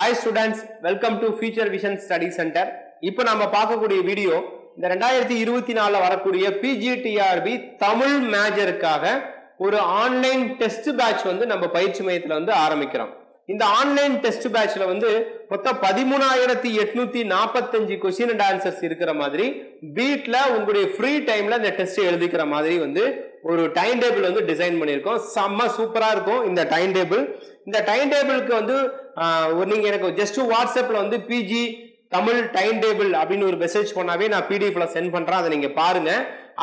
Hi students welcome to future vision study centre இப்போ நம்ம பார்க்கக்கூடிய வீடியோ இந்த ரெண்டாயிரத்தி இருபத்தி நாலில் வரக்கூடிய பிஜிடிஆர்பி தமிழ் மேஜருக்காக ஒரு ஆன்லைன் டெஸ்ட் பேட்ச் வந்து நம்ம பயிற்சி மையத்தில் வந்து ஆரம்பிக்கிறோம். இந்த ஆன்லைன் டெஸ்ட் பேட்ச்ல வந்து மொத்தம் பதிமூணாயிரத்தி எட்நூத்தி நாற்பத்தஞ்சு கொஸ்டின் அண்ட் ஆன்சர்ஸ் இருக்கிற மாதிரி வீட்டில் உங்களுடைய ஃப்ரீ டைம்ல இந்த டெஸ்ட் எழுதிக்கிற மாதிரி வந்து ஒரு டைம் டேபிள் வந்து டிசைன் பண்ணியிருக்கோம். செம்ம சூப்பராக இருக்கும் இந்த டைம் டேபிள் இந்த டைம் டேபிளுக்கு வந்து நீங்க எனக்கு ஜஸ்ட் வாட்ஸ்அப்ல வந்து பிஜி தமிழ் டைம் டேபிள் அப்படின்னு ஒரு மெசேஜ் பண்ணாவே நான் பிடிஎஃப்ல சென்ட் பண்றேன். அதை நீங்க பாருங்க.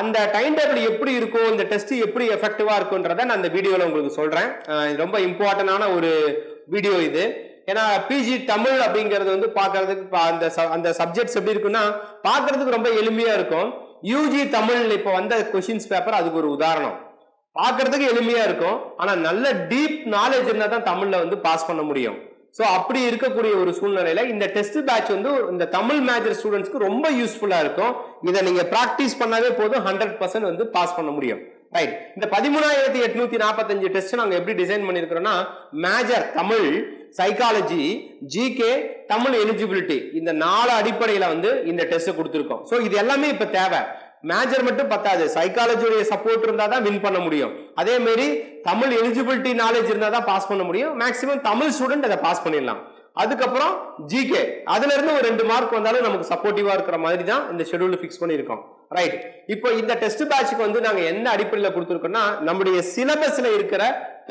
அந்த டைம் டேபிள் எப்படி இருக்கும் இந்த டெஸ்ட் எப்படி எஃபெக்டிவா இருக்குன்றத நான் இந்த வீடியோல உங்களுக்கு சொல்றேன். இது ரொம்ப இம்பார்ட்டன்டான ஒரு வீடியோ இது. ஏன்னா பிஜி தமிழ் அப்படிங்கிறது வந்து பார்க்கறதுக்கு அந்த அந்த சப்ஜெக்ட்ஸ் எப்படி இருக்குன்னா பார்க்கறதுக்கு ரொம்ப எளிமையா இருக்கும். யூஜி தமிழ் இப்போ வந்த கொஷின்ஸ் பேப்பர் அதுக்கு ஒரு உதாரணம். பார்க்கிறதுக்கு எளிமையா இருக்கும். ஆனா நல்ல டீப் நாலேஜ் இருந்தா தான் தமிழ்ல வந்து பாஸ் பண்ண முடியும். ஸோ அப்படி இருக்கக்கூடிய ஒரு சூழ்நிலையில இந்த டெஸ்ட் பேட்ச் வந்து இந்த தமிழ் மேஜர் ஸ்டூடெண்ட்ஸ்க்கு ரொம்ப யூஸ்ஃபுல்லா இருக்கும். இதை நீங்க ப்ராக்டிஸ் பண்ணாவே போதும் ஹண்ட்ரட் பர்சன்ட் வந்து பாஸ் பண்ண முடியும். ரைட் இந்த பதிமூணாயிரத்தி எட்நூத்தி நாற்பத்தஞ்சு டெஸ்ட் நாங்கள் எப்படி design பண்ணியிருக்கிறோம்னா major Tamil psychology GK Tamil eligibility இந்த நாலு அடிப்படையில் வந்து இந்த டெஸ்ட் கொடுத்துருக்கோம். ஸோ இது எல்லாமே இப்போ தேவை. மேஜர் மட்டும் பத்தாது. சைக்காலஜியுடைய சப்போர்ட் இருந்தால் தான் வின் பண்ண முடியும். அதே மாதிரி தமிழ் எலிஜிபிலிட்டி நாலேஜ் இருந்தால் தான் பாஸ் பண்ண முடியும். மேக்ஸிமம் தமிழ் ஸ்டூடெண்ட் அதை பாஸ் பண்ணிடலாம். அதுக்கப்புறம் ஜிகே அதுல இருந்து ஒரு ரெண்டு மார்க் வந்தாலும் நமக்கு சப்போர்ட்டிவா இருக்கிற மாதிரி தான் இந்த ஷெடியூல் ஃபிக்ஸ் பண்ணியிருக்கோம். ரைட் இப்போ இந்த டெஸ்ட் பேட்சுக்கு வந்து நாங்க என்ன அடிப்படையில் கொடுத்துருக்கோம்னா நம்முடைய சிலபஸ்ல இருக்கிற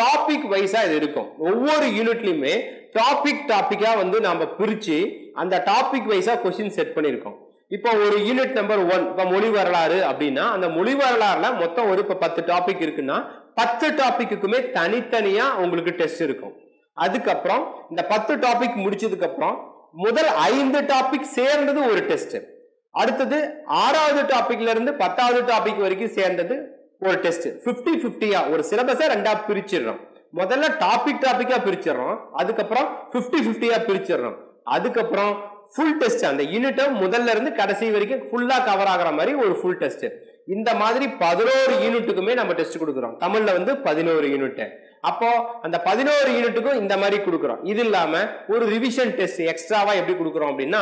டாபிக் வைஸா இது இருக்கும். ஒவ்வொரு யூனிட்லயுமே டாபிக் டாபிக்கா வந்து நாம பிரிச்சு அந்த டாபிக் வைஸா கொஸ்டின் செட் பண்ணியிருக்கோம். இப்போ ஒரு யூனிட் நம்பர் ஒன் இப்போ மொழி வரலாறு அப்படின்னா அந்த மொழி வரலாறுல மொத்தம் ஒரு இப்போ பத்து டாபிக் இருக்குன்னா பத்து டாபிக்குமே தனித்தனியா உங்களுக்கு டெஸ்ட் இருக்கும். அதுக்கப்புறம் இந்த பத்து டாபிக் முடிச்சதுக்கு அப்புறம் முதல் ஐந்து டாபிக் சேர்ந்தது ஒரு டெஸ்ட் அடுத்தது ஆறாவது டாபிக்ல இருந்து பத்தாவது டாபிக் வரைக்கும் சேர்ந்தது ஒரு டெஸ்ட் 50 ஃபிஃப்டியா ஒரு சிலபஸை ரெண்டா பிரிச்சிடுறோம். முதல்ல டாபிக் டாபிக்கா பிரிச்சிடுறோம். அதுக்கப்புறம் 50 ஃபிஃப்டியா பிரிச்சிடுறோம். அதுக்கப்புறம் ஃபுல் டெஸ்ட் அந்த யூனிட்டை முதல்ல இருந்து கடைசி வரைக்கும் ஃபுல்லாக கவர் ஆகுற மாதிரி ஒரு ஃபுல் டெஸ்ட் இந்த மாதிரி பதினோரு யூனிட்டுக்குமே நம்ம டெஸ்ட் கொடுக்குறோம். தமிழ்ல வந்து பதினோரு யூனிட்டு அப்போ அந்த பதினோரு யூனிட்டுக்கும் இந்த மாதிரி கொடுக்குறோம். இது இல்லாம ஒரு ரிவிஷன் டெஸ்ட் எக்ஸ்ட்ராவா எப்படி கொடுக்குறோம் அப்படின்னா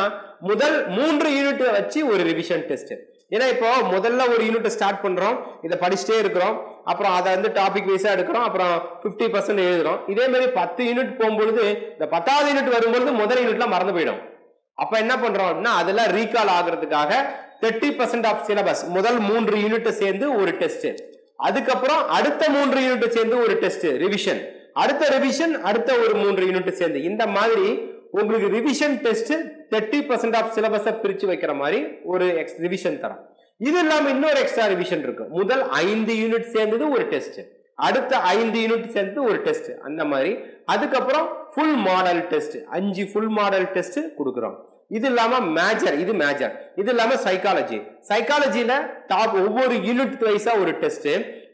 முதல் மூன்று யூனிட் வச்சு ஒரு ரிவிஷன் டெஸ்ட் ஏன்னா இப்போ முதல்ல ஒரு யூனிட் ஸ்டார்ட் பண்றோம் இதை படிச்சுட்டே இருக்கிறோம் அப்புறம் அதை வந்து டாபிக் வைஸா எடுக்கிறோம் அப்புறம் 50% பர்சன்ட் எழுதுறோம். இதே மாதிரி பத்து யூனிட் போகும்பொழுது இந்த பத்தாவது யூனிட் வரும்பொழுது முதல் யூனிட்லாம் மறந்து போயிடும். அப்ப என்ன பண்றோம் அப்படின்னா அதெல்லாம் ரீகால் ஆகுறதுக்காக தேர்ட்டி பர்சன்ட் ஆஃப் சிலபஸ் முதல் மூன்று யூனிட் சேர்ந்து ஒரு டெஸ்ட் அதுக்கப்புறம் அடுத்த மூன்று யூனிட் சேர்ந்து ஒரு டெஸ்ட் ரிவிஷன் அடுத்த ரிவிஷன் அடுத்த ஒரு மூன்று யூனிட் சேர்ந்து. இந்த மாதிரி உங்களுக்கு revision test thirty percent of சிலபஸை பிரிச்சு வைக்கிற மாதிரி ஒரு ரிவிஷன் தரோம். இது இல்லாமல் இன்னொரு எக்ஸ்ட்ரா ரிவிஷன் இருக்கு. முதல் ஐந்து யூனிட் சேர்ந்தது ஒரு டெஸ்ட் அடுத்த ஐந்து யூனிட் சேர்ந்து ஒரு டெஸ்ட் அந்த மாதிரி. அதுக்கப்புறம் ஃபுல் மாடல் டெஸ்ட் அஞ்சு ஃபுல் மாடல் டெஸ்ட் கொடுக்குறோம். இது இல்லாம மேஜர் இது மேஜர் இது இல்லாம சைக்காலஜி சைக்காலஜியில் டாப் ஒவ்வொரு யூனிட் வைஸா ஒரு டெஸ்ட்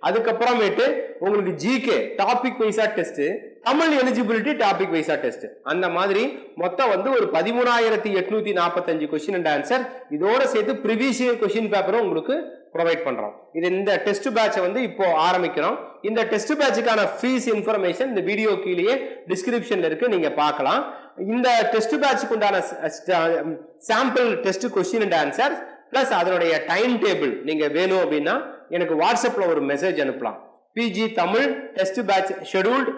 அதுக்கப்புறமேட்டு உங்களுக்கு ஜிகே டாபிக் வைஸா டெஸ்ட் தமிழ் எலிஜிபிலிட்டி டாபிக் வைஸா டெஸ்ட் அந்த மாதிரி மொத்தம் வந்து ஒரு பதிமூணாயிரத்தி எட்நூத்தி நாற்பத்தஞ்சு கொஸ்டின் அண்ட் ஆன்சர் இதோட சேர்த்து ப்ரிவியஸ் இயர் கொஸ்டின் பேப்பரும் உங்களுக்கு ப்ரொவைட் பண்றோம். இது இந்த டெஸ்ட் பேட்சை வந்து இப்போ ஆரம்பிக்கிறோம். இந்த டெஸ்ட் பேட்சுக்கான ஃபீஸ் இன்ஃபர்மேஷன் இந்த வீடியோ கீழேயே டிஸ்கிரிப்ஷன்ல இருக்கு. நீங்க பார்க்கலாம். இந்த டெஸ்ட் பேட்சுக்கு உண்டான sample test question and answer plus அதனுடைய டைம் டேபிள் நீங்க வேணும் அப்படின்னா எனக்கு வாட்ஸ்அப்ல ஒரு மெசேஜ் அனுப்பலாம். PG Tamil test batch scheduled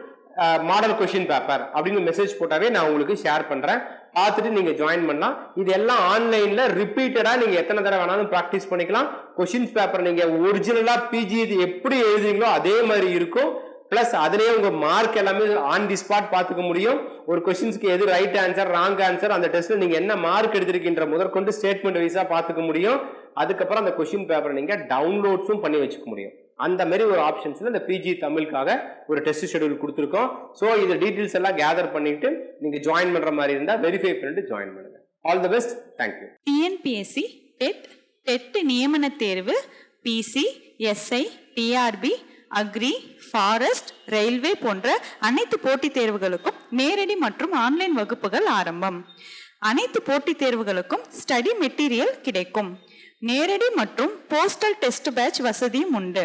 model question paper அப்படின்னு மெசேஜ் போட்டாவே நான் உங்களுக்கு ஷேர் பண்றேன். பார்த்துட்டு நீங்க ஜாயின் பண்ணலாம். இது எல்லாம் ஆன்லைன்ல ரிப்பீட்டடா நீங்க எத்தனை தடவை வேணாலும் ப்ராக்டிஸ் பண்ணிக்கலாம். கொஷின்ஸ் பேப்பர் நீங்க ஒரிஜினலா பிஜி இது எப்படி எழுதுறீங்களோ அதே மாதிரி இருக்கும். பிளஸ் அதுலேயே உங்க மார்க் எல்லாமே ஆன் தி ஸ்பாட் பார்த்துக்க முடியும். ஒரு கொஸ்டின்ஸ்க்கு எது ரைட் ஆன்சர் ராங் ஆன்சர் அந்த டெஸ்ட்ல நீங்க என்ன மார்க் எடுத்திருக்கின்ற முதற்கொண்டு ஸ்டேட்மெண்ட் வைஸா பார்த்துக்க முடியும். அதுக்கப்புறம் அந்த கொஸ்டின் பேப்பரை நீங்க டவுன்லோட்ஸும் பண்ணி வச்சுக்க முடியும். அந்த மாதிரி ஒரு ஆப்ஷன்ஸில் இந்த பிஜி தமிழுக்காக ஒரு டெஸ்ட் ஷெட்யூல் கொடுத்துருக்கோம். ஸோ இந்த டீட்டெயில்ஸ் எல்லாம் கேதர் பண்ணிட்டு நீங்கள் ஜாயின் பண்ணுற மாதிரி இருந்தால் வெரிஃபை பண்ணிட்டு ஜாயின் பண்ணுங்க. All the best thank you TNPSC TET TET நியமன தேர்வு PC SI TRB agri forest railway போன்ற அனைத்து போட்டித் தேர்வுகளுக்கும் நேரடி மற்றும் ஆன்லைன் வகுப்புகள் ஆரம்பம். அனைத்து போட்டித் தேர்வுகளுக்கும் ஸ்டடி மெட்டீரியல் கிடைக்கும். நேரடி மற்றும் போஸ்டல் டெஸ்ட் பேட்ச் வசதியும் உண்டு.